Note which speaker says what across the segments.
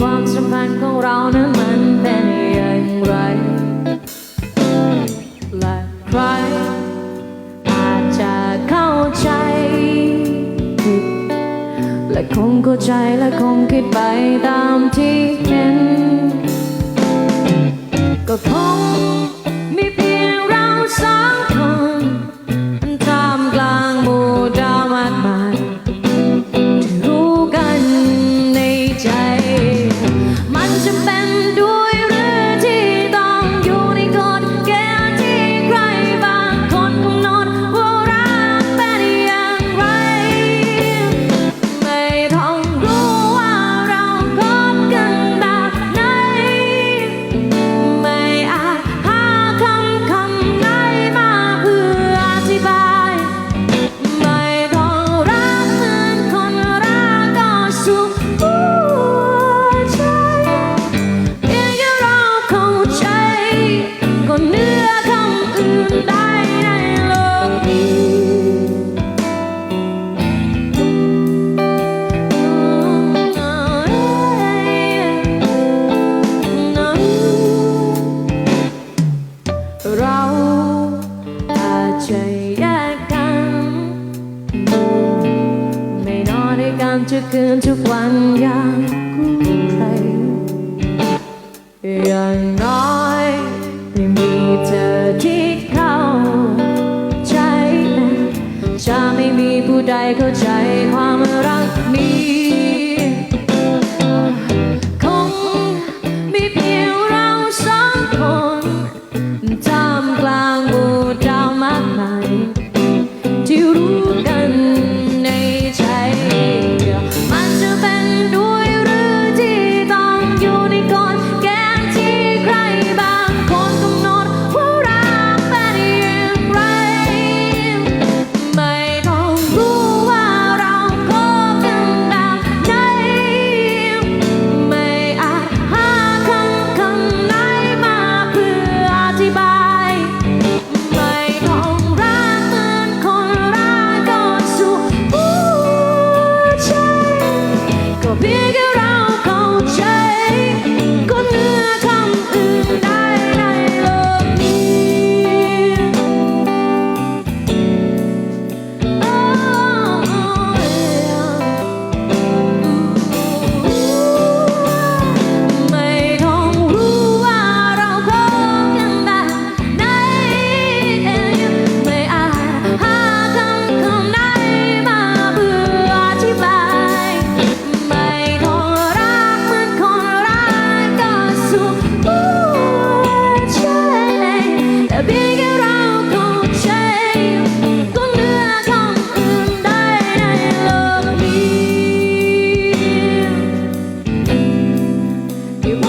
Speaker 1: ความสัมพันธ์ของเรานั้นมันเป็นอย่างไรและใคร คงเข้าใจและคงคิดไป ใจแยกกัน ไม่นอนด้กันทุกคืนทุกวันอย่างกูใคร อย่างน้อยยังมีเธอที่เข้าใจจะไม่มีผู้ใดเข้าใจความรักนี้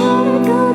Speaker 1: go.